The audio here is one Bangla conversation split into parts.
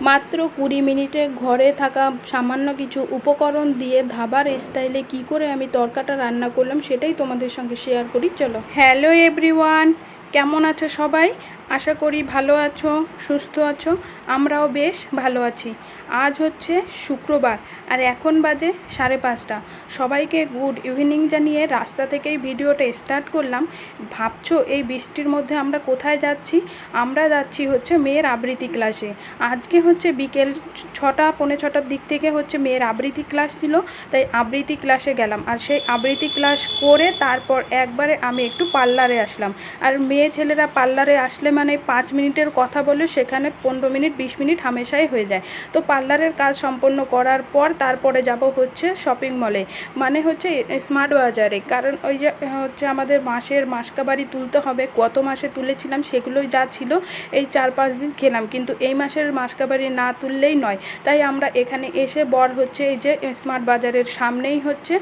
মাত্র কুড়ি মিনিটে ঘরে থাকা সামান্য কিছু উপকরণ দিয়ে ধাবার স্টাইলে কি করে আমি তরকাটা রান্না করলাম সেটাই তোমাদের সঙ্গে শেয়ার করি, চলো। হ্যালো এভরিওয়ান কেমন আছো সবাই? আশা করি ভালো আছো, সুস্থ আছো, আমরাও বেশ ভালো আছি। আজ হচ্ছে শুক্রবার আর এখন বাজে সাড়ে পাঁচটা। সবাইকে গুড ইভিনিং জানিয়ে রাস্তা থেকেই ভিডিওটা স্টার্ট করলাম। ভাবছ এই বৃষ্টির মধ্যে আমরা কোথায় যাচ্ছি? আমরা যাচ্ছি হচ্ছে মেয়ের আবৃত্তি ক্লাসে আজকে হচ্ছে বিকেল ছটা, পৌনে ছটার দিক থেকে হচ্ছে মেয়ের আবৃত্তি ক্লাস ছিল, তাই আবৃত্তি ক্লাসে গেলাম। আর সেই আবৃত্তি ক্লাস করে তারপর একবারে আমি একটু পার্লারে আসলাম। আর মেয়ে ছেলেরা পার্লারে আসলে মানে পাঁচ মিনিটের কথা বলে সেখানে পনেরো মিনিট, বিশ মিনিট হামেশাই হয়ে যায়। তো পার্লারের কাজ সম্পন্ন করার পর তারপরে যাব হচ্ছে শপিং মলে মানে হচ্ছে স্মার্ট বাজারে। কারণ ওই যে হচ্ছে আমাদের মাসের মাসকাবারি তুলতে হবে। কত মাসে তুলেছিলাম, সেগুলোই যা ছিল, এই চার পাঁচ দিন খেলাম। কিন্তু এই মাসের মাসকাবারি না তুললেই নয়। তাই আমরা এখানে এসে বর হচ্ছে এই যে স্মার্ট বাজারের সামনেই হচ্ছে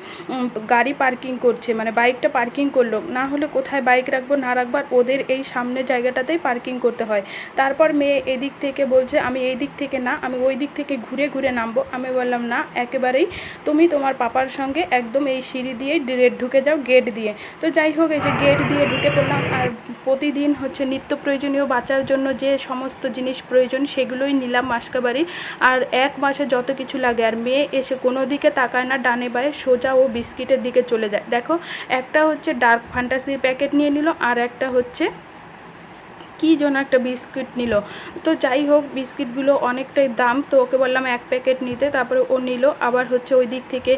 গাড়ি পার্কিং করছে। মানে বাইকটা পার্কিং করল। না হলে কোথায় বাইক রাখব, না রাখব ওদের এই সামনের জায়গাটাতেই পার্কিং করতে হয়। তারপর মেয়ে এদিক থেকে বলছে, আমি এই দিক থেকে না, আমি ওই দিক থেকে ঘুরে ঘুরে নামবো। আমি বললাম, না, একেবারেই। তুমি তোমার পাপার সঙ্গে একদম এই সিঁড়ি দিয়েই ডিরেক্ট ঢুকে যাও গেট দিয়ে। তো যাই হোক, এই যে গেট দিয়ে ঢুকে পড়লাম। আর প্রতিদিন হচ্ছে নিত্য প্রয়োজনীয় বাঁচার জন্য যে সমস্ত জিনিস প্রয়োজন, সেগুলোই নিলাম মাসকাবারি। আর এক মাসে যত কিছু লাগে, আর মেয়ে এসে কোনো দিকে তাকায় না, ডানে বায়ে সোজা ও বিস্কিটের দিকে চলে যায়। দেখো, একটা হচ্ছে ডার্ক ফ্যান্টাসির প্যাকেট নিয়ে নিল, আর একটা হচ্ছে কী যেন একটা বিস্কিট নিল। তো যাই হোক, বিস্কিটগুলো অনেকটাই দাম, তো ওকে বললাম এক প্যাকেট নিতে, তারপরে ও নিল। আবার হচ্ছে ওই দিক থেকে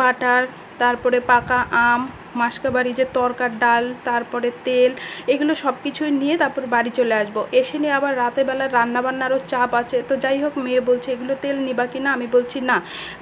বাটার, তারপরে পাকা আম মাসকাবারি, যে তরকার ডাল, তারপরে তেল, এগুলো সব কিছুই নিয়ে তারপর বাড়ি চলে আসব। এসে নিয়ে আবার রাতেবেলা রান্নাবান্নারও চাপ আছে। তো যাই হোক, মেয়ে বলছে, এগুলো তেল নিবা কি না আমি বলছি, না।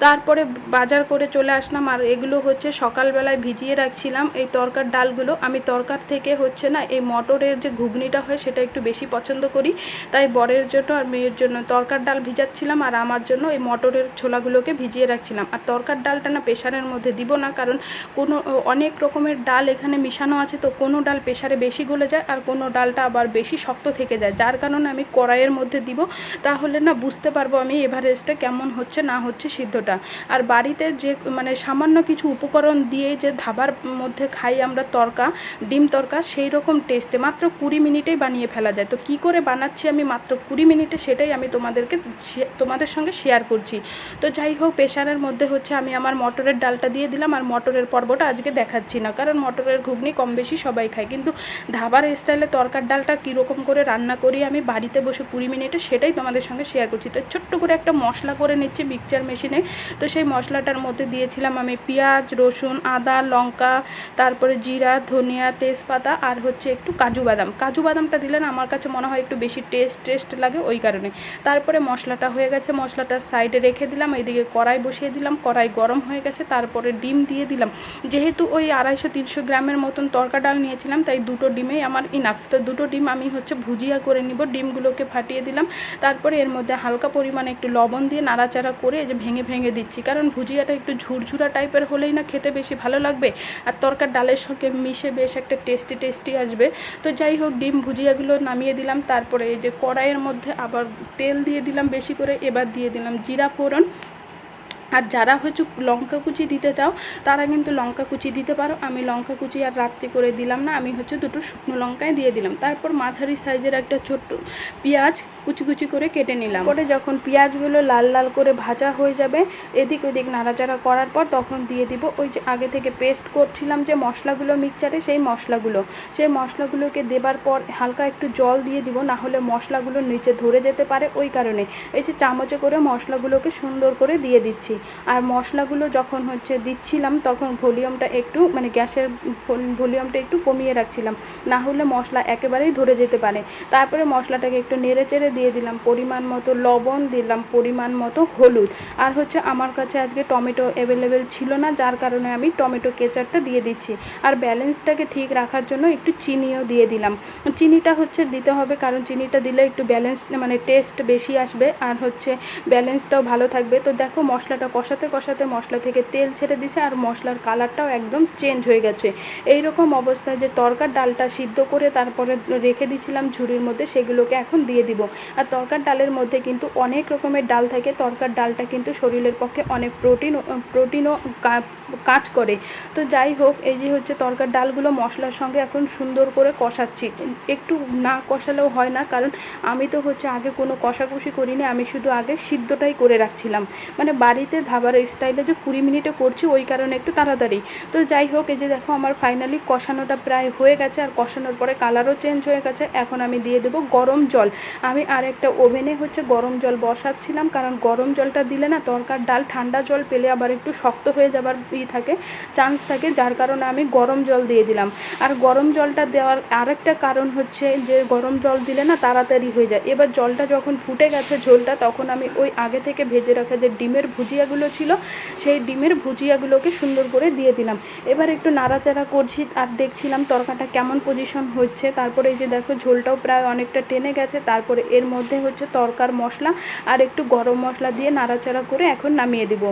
তারপরে বাজার করে চলে আসলাম। আর এগুলো হচ্ছে সকালবেলায় ভিজিয়ে রাখছিলাম এই তরকার ডালগুলো। আমি তরকার থেকে হচ্ছে না, এই মটরের যে ঘুগনিটা হয়, সেটা একটু বেশি পছন্দ করি। তাই বরের জন্য আর মেয়ের জন্য তরকার ডাল ভিজাচ্ছিলাম। আর আমার জন্য এই মটরের ছোলাগুলোকে ভিজিয়ে রাখছিলাম। আর তরকার ডালটা না প্রেশারের মধ্যে দিব না, কারণ কোনো, অনেক রকমের ডাল এখানে মিশানো আছে, তো কোনো ডাল প্রেশারে বেশি গলে যায় আর কোনো ডালটা আবার বেশি শক্ত থেকে যায়। যার কারণে আমি কড়াইয়ের মধ্যে দিব, তাহলে না বুঝতে পারব আমি এভারেস্টে কেমন হচ্ছে, না হচ্ছে সিদ্ধটা। আর বাড়িতে যে মানে সামান্য কিছু উপকরণ দিয়ে যে ধাবার মধ্যে খাই আমরা তরকা, ডিম তরকা, সেই রকম টেস্টে মাত্র কুড়ি মিনিটেই বানিয়ে ফেলা যায়। তো কি করে বানাচ্ছি আমি মাত্র কুড়ি মিনিটে সেটাই আমি তোমাদেরকে তোমাদের সঙ্গে শেয়ার করছি। তো যাই হোক প্রেশারের মধ্যে হচ্ছে আমি আমার মটরের ডালটা দিয়ে দিলাম, আর মটরের পর্বটা আজকে দেখাচ্ছি। না। কারণ মটরের ঘুগনি কম বেশি সবাই খায়। কিন্তু ধাবার স্টাইলে তরকার ডালটা কীরকম করে রান্না করি আমি, বাড়িতে বসে কুড়ি মিনিটে সেটাই তোমাদের সঙ্গে শেয়ার করছি। তো ছোট্ট করে একটা মশলা করে নিচ্ছি মিক্সচার মেশিনে তো সেই মশলাটার মধ্যে দিয়েছিলাম আমি পেঁয়াজ, রসুন, আদা, লঙ্কা, তারপরে জিরা, ধনিয়া, তেজপাতা আর হচ্ছে একটু কাজু বাদাম। কাজু বাদামটা দিলে না আমার কাছে মনে হয় একটু বেশি টেস্ট টেস্ট লাগে ওই কারণে। তারপরে মশলাটা হয়ে গেছে, মশলাটা সাইডে রেখে দিলাম এইদিকে কড়াই বসিয়ে দিলাম, কড়াই গরম হয়ে গেছে, তারপরে ডিম দিয়ে দিলাম। যেহেতু ওই আড়াইশো, তিনশো গ্রামের মতন তরকা ডাল নিয়েছিলাম, তাই দুটো ডিমেই আমার ইনাফ তো দুটো ডিম আমি হচ্ছে ভুজিয়া করে নিব, ডিমগুলোকে ফাটিয়ে দিলাম। তারপরে এর মধ্যে হালকা পরিমাণে একটু লবণ দিয়ে নাড়াচাড়া করে যে ভেঙে ভেঙে দিচ্ছি। কারণ ভুজিয়াটা একটু ঝুরঝুরা টাইপের হলেই না খেতে বেশি ভালো লাগবে, আর তরকার ডালের সঙ্গে মিশে বেশ একটা টেস্টি টেস্টি আসবে। তো যাই হোক, ডিম ভুজিয়াগুলো নামিয়ে দিলাম, তারপরে এই যে কড়াইয়ের মধ্যে আবার তেল দিয়ে দিলাম বেশি করে, এবার দিয়ে দিলাম জিরা ফোড়ন। আর যারা হচ্ছে লঙ্কা কুচি দিতে চাও, তারা কিন্তু লঙ্কা কুচি দিতে পারো। আমি লঙ্কা কুচি আর রাত্রি করে দিলাম না, আমি হচ্ছে দুটো শুকনো লঙ্কায় দিয়ে দিলাম। তারপর মাঝারি সাইজের একটা ছোট্ট পেঁয়াজ কুচি কুচি করে কেটে নিলাম। পরে যখন পেঁয়াজগুলো লাল লাল করে ভাজা হয়ে যাবে, এদিক ওদিক নাড়াচাড়া করার পর তখন দিয়ে দিব ওই যে আগে থেকে পেস্ট করছিলাম যে মশলাগুলো মিক্সচারে, সেই মশলাগুলো। সেই মশলাগুলোকে দেবার পর হালকা একটু জল দিয়ে দিব, না হলে মশলাগুলো নিচে ধরে যেতে পারে ওই কারণে। এই যে চামচে করে মশলাগুলোকে সুন্দর করে দিয়ে দিচ্ছি। আর মশলাগুলো যখন হচ্ছে দিচ্ছিলাম, তখন ভলিউমটা একটু মানে গ্যাসের ভলিউমটা একটু কমিয়ে রাখছিলাম। না হলে মশলা একেবারেই ধরে যেতে পারে। তারপরে মশলাটাকে একটু নেড়ে চেড়ে দিয়ে দিলাম, পরিমাণ মতো লবণ দিলাম, পরিমাণ মতো হলুদ। আর হচ্ছে আমার কাছে আজকে টমেটো অ্যাভেলেবেল ছিল না, যার কারণে আমি টমেটো কেচারটা দিয়ে দিচ্ছি। আর ব্যালেন্সটাকে ঠিক রাখার জন্য একটু চিনিও দিয়ে দিলাম। চিনিটা হচ্ছে দিতে হবে, কারণ চিনিটা দিলে একটু ব্যালেন্স মানে টেস্ট বেশি আসবে। আর হচ্ছে ব্যালেন্সটাও ভালো থাকবে। তো দেখো মশলাটা কষাতে কষাতে মশলা থেকে তেল ছেড়ে দিছে আর মশলার কালারটাও একদম চেঞ্জ হয়ে গেছে। এই রকম অবস্থায় যে তরকার ডালটা সিদ্ধ করে তারপরে রেখে দিয়েছিলাম ঝুড়ির মধ্যে, সেগুলোকে এখন দিয়ে দিব। আর তরকার ডালের মধ্যে কিন্তু অনেক রকমের ডাল থাকে। তরকার ডালটা কিন্তু শরীরের পক্ষে অনেক প্রোটিন প্রোটিনও কাজ করে। তো যাই হোক, এই যে হচ্ছে তরকার ডালগুলো মশলার সঙ্গে এখন সুন্দর করে কষাচ্ছি। একটু না কষালেও হয় না, কারণ আমি তো হচ্ছে আগে কোনো কষাকষি করিনি, আমি শুধু আগে সিদ্ধটাই করে রাখছিলাম। মানে বাড়িতে ধাবার স্টাইলে যে কুড়ি মিনিটে করছি ওই কারণে একটু তাড়াতাড়ি। তো যাই হোক, এই যে দেখো আমার ফাইনালি কষানোটা প্রায় হয়ে গেছে আর কষানোর পরে কালারও চেঞ্জ হয়ে গেছে। এখন আমি দিয়ে দেবো গরম জল। আমি আর একটা ওভেনে হচ্ছে গরম জল বসাচ্ছিলাম কারণ গরম জলটা দিলে না তরকার ডাল ঠান্ডা জল পেলে আবার একটু শক্ত হয়ে যাবার ই থাকে চান্স থাকে, যার কারণে আমি গরম জল দিয়ে দিলাম। আর গরম জলটা দেওয়ার আরেকটা কারণ হচ্ছে যে গরম জল দিলে না তাড়াতাড়ি হয়ে যায়। এবার জলটা যখন ফুটে গেছে ঝোলটা, তখন আমি ওই আগে থেকে ভেজে রাখা যে ডিমের ভুজিয়াগুলো ছিল, সেই ডিমের ভুজিয়াগুলোকে সুন্দর করে দিয়ে দিলাম। এবার একটু নাড়াচাড়া করছি আর দেখছিলাম তরকাটা কেমন পজিশন হচ্ছে। তারপরে এই যে দেখো, ঝোলটাও প্রায় অনেকটা টেনে গেছে। তারপরে এর মধ্যে হচ্ছে তরকার মশলা আর একটু গরম মশলা দিয়ে নাড়াচাড়া করে এখন নামিয়ে দেবো।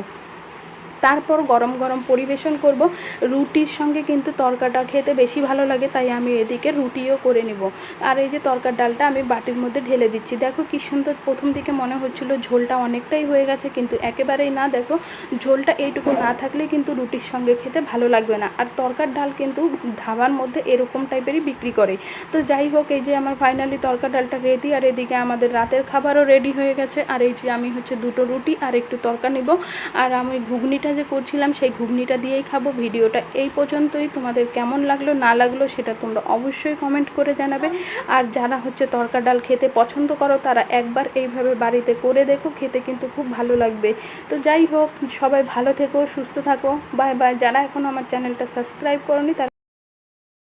তারপর গরম গরম পরিবেশন করব। রুটির সঙ্গে কিন্তু তরকাটা খেতে বেশি ভালো লাগে, তাই আমি এদিকে রুটিও করে নেব। আর এই যে তরকার ডালটা আমি বাটির মধ্যে ঢেলে দিচ্ছি। দেখো কি সুন্দর প্রথম দিকে মনে হচ্ছিল ঝোলটা অনেকটাই হয়ে গেছে, কিন্তু একেবারেই না। দেখো, ঝোলটা এইটুকু না থাকলে কিন্তু রুটির সঙ্গে খেতে ভালো লাগবে না। আর তরকার ডাল কিন্তু ধাবার মধ্যে এরকম টাইপেরই বিক্রি করে। তো যাই হোক, এই যে আমার ফাইনালি তরকার ডালটা রেডি, আর এদিকে আমাদের রাতের খাবারও রেডি হয়ে গেছে। আর এই যে আমি হচ্ছে দুটো রুটি আর একটু তরকা নেব। আর আমি ঘুগনিটা যে করছিলাম সেই ঘুগনিটা দিয়েই খাব। ভিডিওটা এই পর্যন্তই। তোমাদের কেমন লাগল, না লাগল সেটা তোমরা অবশ্যই কমেন্ট করে জানাবে। আর যারা হচ্ছে তরকা ডাল খেতে পছন্দ করো, তারা একবার এইভাবে বাড়িতে করে দেখো, খেতে কিন্তু খুব ভালো লাগবে। তো যাই হোক, সবাই ভালো থেকো, সুস্থ থাকো। Bye bye. যারা এখনও আমার চ্যানেলটা সাবস্ক্রাইব করনি, তারা